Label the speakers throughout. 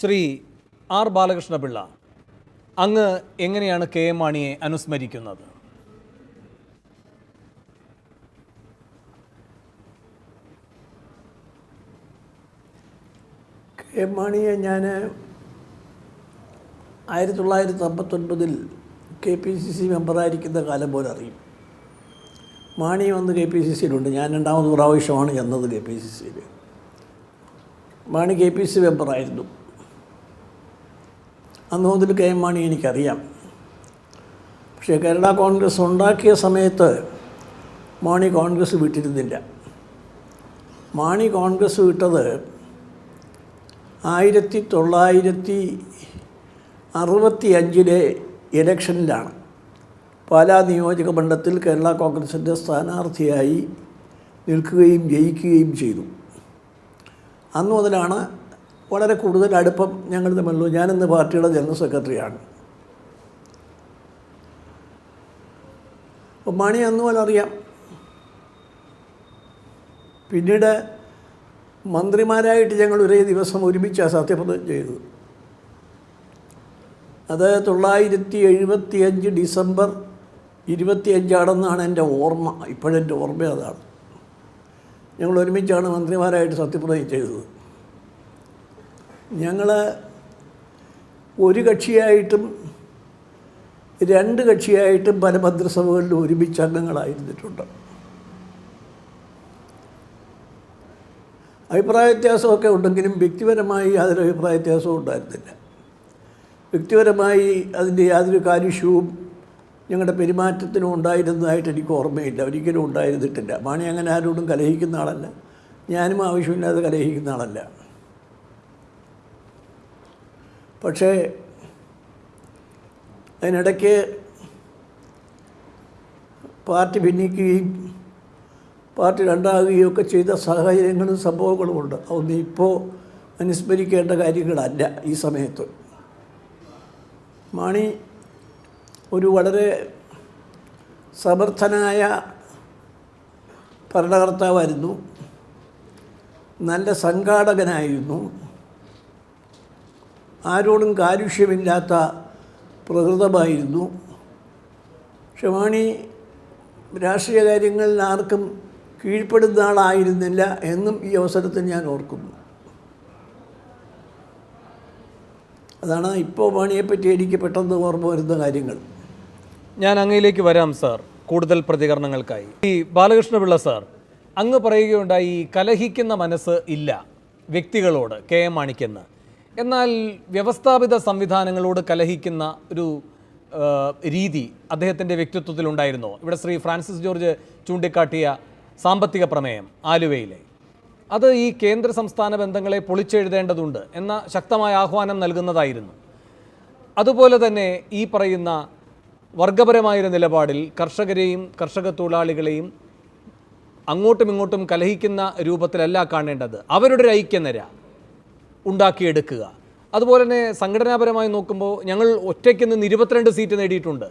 Speaker 1: Shri R Balakrishna Pillai അങ്ങ് എങ്ങനെയാണ് K M മാണിയെ അനുസ്മരിക്കുന്നത്?
Speaker 2: കെ എം മാണിയെ ഞാൻ ആയിരത്തി തൊള്ളായിരത്തി അമ്പത്തൊൻപതിൽ കെ പി സി സി മെമ്പറായിരിക്കുന്ന കാലം പോലെ അറിയും. മാണി വന്ന് കെ പി സി സിയിലുണ്ട്. ഞാൻ രണ്ടാമത് പ്രാവശ്യമാണ് ചെന്നത് കെ പി സി സിയിൽ മാണി കെ പി സി മെമ്പറായിരുന്നു. അന്ന് മുതൽ കെ എം മാണി എനിക്കറിയാം. പക്ഷേ കേരള കോൺഗ്രസ് ഉണ്ടാക്കിയ സമയത്ത് മാണി കോൺഗ്രസ് വിട്ടിരുന്നില്ല. മാണി കോൺഗ്രസ് വിട്ടത് ആയിരത്തി തൊള്ളായിരത്തി അറുപത്തി അഞ്ചിലെ ഇലക്ഷനിലാണ്. പാലാ നിയോജക മണ്ഡലത്തിൽ കേരള കോൺഗ്രസിന്റെ സ്ഥാനാർത്ഥിയായി നിൽക്കുകയും ജയിക്കുകയും ചെയ്തു. അന്ന് മുതലാണ് വളരെ കൂടുതൽ അടുപ്പം ഞങ്ങൾ തമ്മിലുള്ളൂ ഞാനിന്ന് പാർട്ടിയുടെ ജനറൽ സെക്രട്ടറിയാണ്. അപ്പം മണി അന്ന് പോലെ അറിയാം. പിന്നീട് മന്ത്രിമാരായിട്ട് ഞങ്ങൾ ഒരേ ദിവസം ഒരുമിച്ചാണ് സത്യപ്രതിജ്ഞ ചെയ്തത്. അത് തൊള്ളായിരത്തി എഴുപത്തി അഞ്ച് ഡിസംബർ ഇരുപത്തിയഞ്ചാണെന്നാണ് എന്റെ ഓർമ്മ. ഇപ്പോഴെന്റെ ഓർമ്മ അതാണ്. ഞങ്ങൾ ഒരുമിച്ചാണ് മന്ത്രിമാരായിട്ട് സത്യപ്രതിജ്ഞ ചെയ്തത്. ഞങ്ങൾ ഒരു കക്ഷിയായിട്ടും രണ്ട് കക്ഷിയായിട്ടും പല മന്ത്രിസഭകളിലും ഒരുമിച്ച് അംഗങ്ങളായിരുന്നിട്ടുണ്ട്. അഭിപ്രായ വ്യത്യാസമൊക്കെ ഉണ്ടെങ്കിലും വ്യക്തിപരമായി യാതൊരു അഭിപ്രായ വ്യത്യാസവും ഉണ്ടായിരുന്നില്ല. വ്യക്തിപരമായി അതിന്റെ യാതൊരു കാലുഷ്യവും ഞങ്ങളുടെ പെരുമാറ്റത്തിനും ഉണ്ടായിരുന്നതായിട്ട് എനിക്ക് ഓർമ്മയില്ല. ഒരിക്കലും ഉണ്ടായിരുന്നിട്ടില്ല. മാണി അങ്ങനെ ആരോടും കലഹിക്കുന്ന ആളല്ല. ഞാനും ആവശ്യമില്ലാതെ കലഹിക്കുന്ന ആളല്ല. പക്ഷേ അതിനിടയ്ക്ക് പാർട്ടി ഭിന്നിക്കുകയും പാർട്ടി രണ്ടാകുകയും ഒക്കെ ചെയ്ത സാഹചര്യങ്ങളും സംഭവങ്ങളുമുണ്ട് അതൊന്നും ഇപ്പോൾ അനുസ്മരിക്കേണ്ട കാര്യങ്ങളല്ല ഈ സമയത്ത്. മാണി ഒരു വളരെ സമർത്ഥനായ ഭരണകർത്താവായിരുന്നു. നല്ല സംഘാടകനായിരുന്നു. ആരോടും കാലുഷ്യമില്ലാത്ത പ്രകൃതമായിരുന്നു. പക്ഷെ മാണി രാഷ്ട്രീയ കാര്യങ്ങളിൽ ആർക്കും കീഴ്പ്പെടുന്ന ആളായിരുന്നില്ല എന്നും ഈ അവസരത്തിൽ ഞാൻ ഓർക്കുന്നു. അതാണ് ഇപ്പോൾ മാണിയെപ്പറ്റി എനിക്ക് പെട്ടെന്ന് ഓർമ്മ വരുന്ന കാര്യങ്ങൾ.
Speaker 1: ഞാൻ അങ്ങയിലേക്ക് വരാം സാർ. കൂടുതൽ പ്രതികരണങ്ങൾക്കായി. ഈ ബാലകൃഷ്ണപിള്ള സാർ അങ്ങ് പറയുകയുണ്ടായി കലഹിക്കുന്ന മനസ്സ് ഇല്ല വ്യക്തികളോട് കെ എം മാണിക്കെന്ന്. എന്നാൽ വ്യവസ്ഥാപിത സംവിധാനങ്ങളോട് കലഹിക്കുന്ന ഒരു രീതി അദ്ദേഹത്തിന്റെ വ്യക്തിത്വത്തിലുണ്ടായിരുന്നോ? ഇവിടെ ശ്രീ ഫ്രാൻസിസ് ജോർജ് ചൂണ്ടിക്കാട്ടിയ സാമ്പത്തിക പ്രമേയം ആലുവയിലെ. അത് ഈ കേന്ദ്ര സംസ്ഥാന ബന്ധങ്ങളെ പൊളിച്ചെഴുതേണ്ടതുണ്ട് എന്ന ശക്തമായ ആഹ്വാനം നൽകുന്നതായിരുന്നു. അതുപോലെ തന്നെ ഈ പറയുന്ന വർഗപരമായൊരു നിലപാടിൽ കർഷകരെയും കർഷക തൊഴിലാളികളെയും അങ്ങോട്ടും ഇങ്ങോട്ടും കലഹിക്കുന്ന രൂപത്തിലല്ല കാണേണ്ടത്. അവരുടെ ഐക്യനിര ഉണ്ടാക്കിയെടുക്കുക. അതുപോലെ തന്നെ സംഘടനാപരമായി നോക്കുമ്പോൾ ഞങ്ങൾ ഒറ്റയ്ക്ക് നിന്ന് ഇരുപത്തിരണ്ട് സീറ്റ് നേടിയിട്ടുണ്ട്.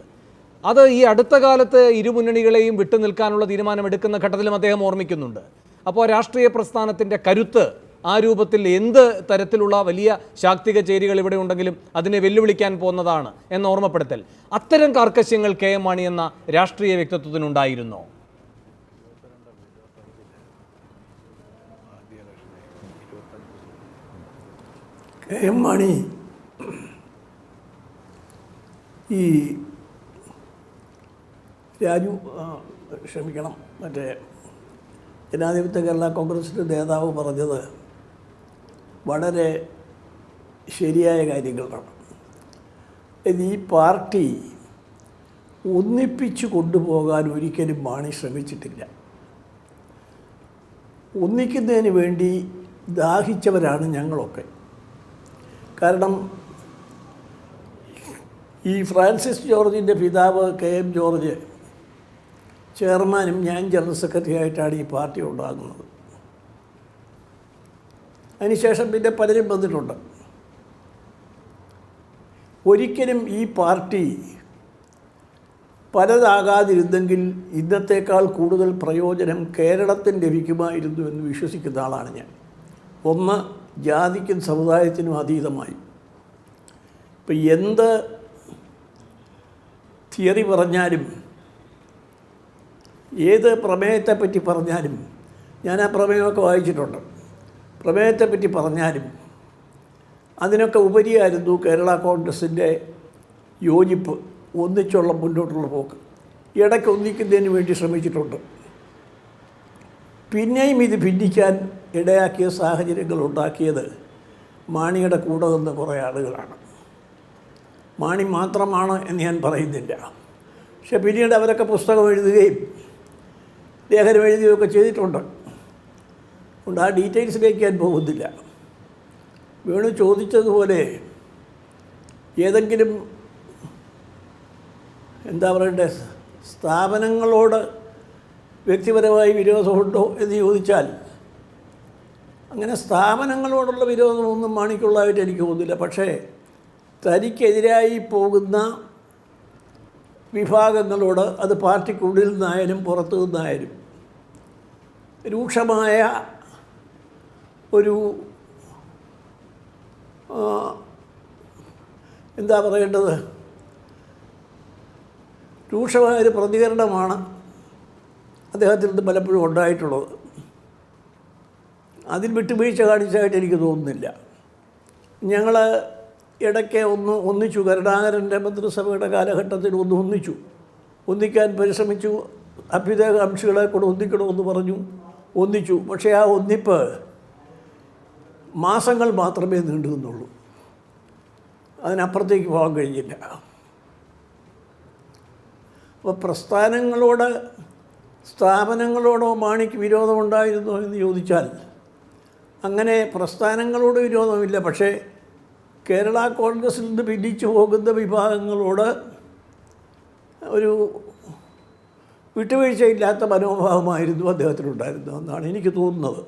Speaker 1: അത് ഈ അടുത്ത കാലത്ത് ഇരുമുന്നണികളെയും വിട്ടു നിൽക്കാനുള്ള തീരുമാനമെടുക്കുന്ന ഘട്ടത്തിലും അദ്ദേഹം ഓർമ്മിക്കുന്നുണ്ട്. അപ്പോൾ രാഷ്ട്രീയ പ്രസ്ഥാനത്തിന്റെ കരുത്ത് ആ രൂപത്തിൽ എന്ത് തരത്തിലുള്ള വലിയ ശാക്തിക ചേരികൾ ഇവിടെ ഉണ്ടെങ്കിലും അതിനെ വെല്ലുവിളിക്കാൻ പോകുന്നതാണ് എന്ന ഓർമ്മപ്പെടുത്തൽ. അത്തരം കാർക്കശ്യങ്ങൾ കെ എം മാണി എന്ന രാഷ്ട്രീയ വ്യക്തിത്വത്തിനുണ്ടായിരുന്നോ?
Speaker 2: കെ എം മാണി ഈ രാജു ക്ഷമിക്കണം. മറ്റേ ജനാധിപത്യ കേരള കോൺഗ്രസിന്റെ നേതാവ് പറഞ്ഞത് വളരെ ശരിയായ കാര്യങ്ങളാണ് ഇത് ഈ പാർട്ടി ഒന്നിപ്പിച്ചു കൊണ്ടുപോകാൻ ഒരിക്കലും മാണി ശ്രമിച്ചിട്ടില്ല. ഒന്നിക്കുന്നതിന് വേണ്ടി ദാഹിച്ചവരാണ് ഞങ്ങളൊക്കെ. കാരണം ഈ ഫ്രാൻസിസ് ജോർജിന്റെ പിതാവ് കെ എം ജോർജ് ചെയർമാനും ഞാൻ ജനറൽ സെക്രട്ടറി ആയിട്ടാണ് ഈ പാർട്ടി ഉണ്ടാകുന്നത്. അതിനുശേഷം പിന്നെ പലരും വന്നിട്ടുണ്ട്. ഒരിക്കലും ഈ പാർട്ടി പലതാകാതിരുന്നെങ്കിൽ ഇന്നത്തേക്കാൾ കൂടുതൽ പ്രയോജനം കേരളത്തിന് ലഭിക്കുമായിരുന്നു എന്ന് വിശ്വസിക്കുന്ന ആളാണ് ഞാൻ. ഒന്ന് ജാതിക്കും സമുദായത്തിനും അതീതമായി. ഇപ്പം എന്ത് തിയറി പറഞ്ഞാലും ഏത് പ്രമേയത്തെപ്പറ്റി പറഞ്ഞാലും ഞാൻ ആ പ്രമേയമൊക്കെ വായിച്ചിട്ടുണ്ട്. പ്രമേയത്തെപ്പറ്റി പറഞ്ഞാലും അതിനൊക്കെ ഉപരിയായിരുന്നു കേരള കോൺഗ്രസിന്റെ യോജിപ്പ് ഒന്നിച്ചുള്ള മുന്നോട്ടുള്ള പോക്ക്. ഇടയ്ക്ക് ഒന്നിക്കുന്നതിന് വേണ്ടി ശ്രമിച്ചിട്ടുണ്ട്. പിന്നെയും ഇത് ഭിന്നിക്കാൻ ഇടയാക്കിയ സാഹചര്യങ്ങൾ ഉണ്ടാക്കിയത് മാണിയുടെ കൂടെ നിന്ന് കുറേ ആളുകളാണ്. മാണി മാത്രമാണ് എന്ന് ഞാൻ പറയുന്നില്ല. പക്ഷെ പിന്നീട് അവരൊക്കെ പുസ്തകം എഴുതുകയും ലേഖനം എഴുതുകയൊക്കെ ചെയ്തിട്ടുണ്ട്. അതുകൊണ്ട് ആ ഡീറ്റെയിൽസിലേക്ക് ഞാൻ പോകുന്നില്ല. വേണു ചോദിച്ചതുപോലെ ഏതെങ്കിലും എന്താ പറയണ്ടേ സ്ഥാപനങ്ങളോട് വ്യക്തിപരമായി വിരോധമുണ്ടോ എന്ന് ചോദിച്ചാൽ അങ്ങനെ സ്ഥാപനങ്ങളോടുള്ള വിരോധമൊന്നും മാണിക്കുള്ളതായിട്ട് എനിക്ക് തോന്നുന്നില്ല. പക്ഷേ തനിക്കെതിരായി പോകുന്ന വിഭാഗങ്ങളോട് അത് പാർട്ടിക്കുള്ളിൽ നിന്നായാലും പുറത്തു നിന്നായാലും രൂക്ഷമായ ഒരു എന്താ പറയേണ്ടത്? രൂക്ഷമായൊരു പ്രതികരണമാണ് അദ്ദേഹത്തിൽ നിന്ന് പലപ്പോഴും ഉണ്ടായിട്ടുള്ളത്. അതിൽ വിട്ടുവീഴ്ച കാണിച്ചതായിട്ട് എനിക്ക് തോന്നുന്നില്ല. ഞങ്ങൾ ഇടയ്ക്ക് ഒന്ന് ഒന്നിച്ചു കരുണാകരന്റെ മന്ത്രിസഭയുടെ കാലഘട്ടത്തിൽ ഒന്ന് ഒന്നിച്ചു. ഒന്നിക്കാൻ പരിശ്രമിച്ചു അഭ്യുദയകാംക്ഷികളെ കൂടെ ഒന്നിക്കണമെന്ന് പറഞ്ഞു ഒന്നിച്ചു. പക്ഷേ ആ ഒന്നിപ്പ് മാസങ്ങൾ മാത്രമേ നീണ്ടു നിന്നുള്ളൂ. അതിനപ്പുറത്തേക്ക് പോകാൻ കഴിഞ്ഞില്ല. അപ്പോൾ പ്രസ്ഥാനങ്ങളോട് സ്ഥാപനങ്ങളോടോ മാണിക്ക് വിരോധമുണ്ടായിരുന്നോ എന്ന് ചോദിച്ചാൽ അങ്ങനെ പ്രസ്ഥാനങ്ങളോട് വിരോധമില്ല. പക്ഷേ കേരള കോൺഗ്രസിൽ നിന്ന് പിരിച്ചു പോകുന്ന വിഭാഗങ്ങളോട് ഒരു വിട്ടുവീഴ്ചയില്ലാത്ത മനോഭാവമായിരുന്നു അദ്ദേഹത്തിനുണ്ടായിരുന്നതെന്നാണ് എനിക്ക് തോന്നുന്നത്.